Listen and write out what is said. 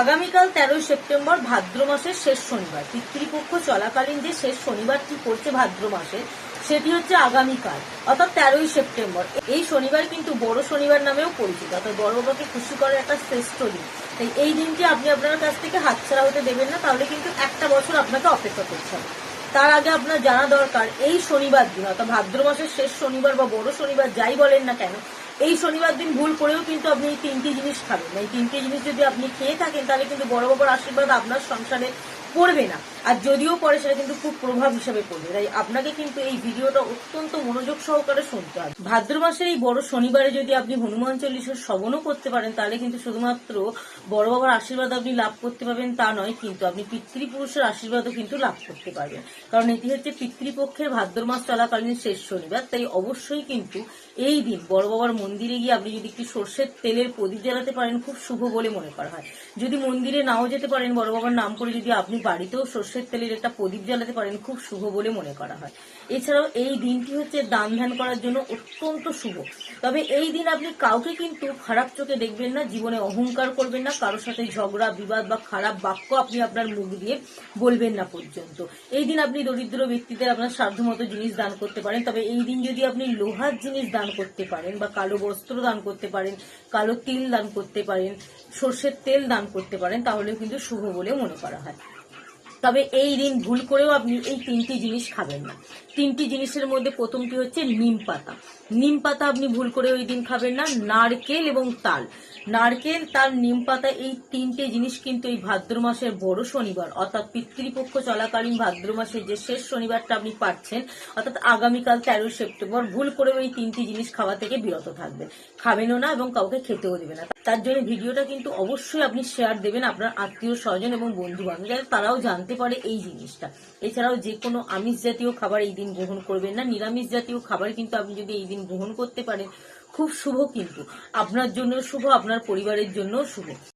আগামীকাল তেরোই সেপ্টেম্বর ভাদ্র মাসের শেষ শনিবার। পিতৃপক্ষ চলাকালীন যে শেষ শনিবারটি পড়ছে ভাদ্র মাসে, সেটি হচ্ছে আগামীকাল, অর্থাৎ তেরোই সেপ্টেম্বর। এই শনিবার কিন্তু বড় শনিবার নামেও পরিচিত, অর্থাৎ বড় বাবাকে খুশি করার একটা শ্রেষ্ঠ দিন। তাই এই দিনটি আপনি আপনার কাছ থেকে হাতছাড়া হতে দেবেন না, তাহলে কিন্তু একটা বছর আপনাকে অপেক্ষা করতে হবে। তার আগে আপনার জানা দরকার, এই শনিবার দিন, অর্থাৎ ভাদ্র মাসের শেষ শনিবার বা বড় শনিবার যাই বলেন না কেন এই শনিবার দিন ভুল করেও কিন্তু আপনি এই তিনটি জিনিস খাবেন। এই তিনটি জিনিস যদি আপনি খেয়ে থাকেন, তাহলে কিন্তু বড় বাবার আশীর্বাদ আপনার সংসারে পড়বে না। আর যদিও পরে সেটা কিন্তু খুব প্রভাব হিসেবে পড়বে, তাই আপনাকে কিন্তু এই ভিডিওটা অত্যন্ত মনোযোগ সহকারে শুনতে হবে। ভাদ্র মাসের এই বড় শনিবারে যদি আপনি হনুমান চল্লিশের শ্রবণও করতে পারেন, তাহলে কিন্তু শুধুমাত্র বড় বাবার আশীর্বাদ আপনি লাভ করতে পারবেন তা নয়, কিন্তু আপনি পিতৃপুরুষের আশীর্বাদও কিন্তু লাভ করতে পারবেন। কারণ এটি হচ্ছে পিতৃপক্ষের ভাদ্র মাস চলাকালীন শেষ শনিবার, তাই অবশ্যই কিন্তু এই দিন বড় বাবার মন্দিরে গিয়ে আপনি যদি একটি সর্ষের তেলের প্রদীপ জ্বালাতে পারেন, খুব শুভ বলে মনে করা হয়। যদি মন্দিরে নাও যেতে পারেন, বড় বাবার নাম করে যদি আপনি বাড়িতেও সর্ষের তেলের একটা প্রদীপ জ্বালাতে পারেন, খুব শুভ বলে মনে করা হয়। এছাড়াও এই দিনটি হচ্ছে দান ধ্যান করার জন্য অত্যন্ত শুভ। তবে এই দিন আপনি কাউকে কিন্তু খারাপ চোখে দেখবেন না, জীবনে অহংকার করবেন না, কারোর সাথে ঝগড়া, বিবাদ বা খারাপ বাক্য আপনি আপনার মুখ দিয়ে বলবেন না পর্যন্ত। এই দিন আপনি দরিদ্র ব্যক্তিদের আপনার সাধ্যমতো জিনিস দান করতে পারেন, তবে এই দিন যদি আপনি লোহার জিনিস দান করতে পারেন বা কালো বস্ত্র দান করতে পারেন, কালো তিল দান করতে পারেন, সর্ষের তেল দান করতে পারেন তাহলে কিন্তু শুভ বলে মনে করা হয়। তবে এই দিন ভুল করেও আপনি এই তিনটি জিনিস খাবেন না। তিনটি জিনিসের মধ্যে প্রথমটি হচ্ছে নিম পাতা। নিম পাতা আপনি ভুল করে ওই দিন খাবেন না, নারকেল এবং তাল। নারকেল, তাল, নিম পাতা এই তিনটে জিনিস কিন্তু এই ভাদ্র মাসের বড় শনিবার, অর্থাৎ পিতৃপক্ষ চলাকালীন ভাদ্র মাসের যে শেষ শনিবারটা আপনি পাচ্ছেন অর্থাৎ আগামীকাল তেরোই সেপ্টেম্বর, ভুল করেও এই তিনটি জিনিস খাওয়া থেকে বিরত থাকবেন। খাবেনও না এবং কাউকে খেতেও দেবে না। তার জন্য ভিডিওটা কিন্তু অবশ্যই আপনি শেয়ার দেবেন আপনার আত্মীয় স্বজন এবং বন্ধু বান্ধব যাতে তারাও জানতে পারে এই জিনিসটা। এছাড়াও যে কোনো আমিষ জাতীয় খাবার এই দিন গ্রহণ করবেন না। নিরামিষ জাতীয় খাবার কিন্তু আপনি যদি এই দিন গ্রহণ করতে পারেন, খুব শুভ কিন্তু। আপনার জন্য শুভ, আপনার পরিবারের জন্য শুভ।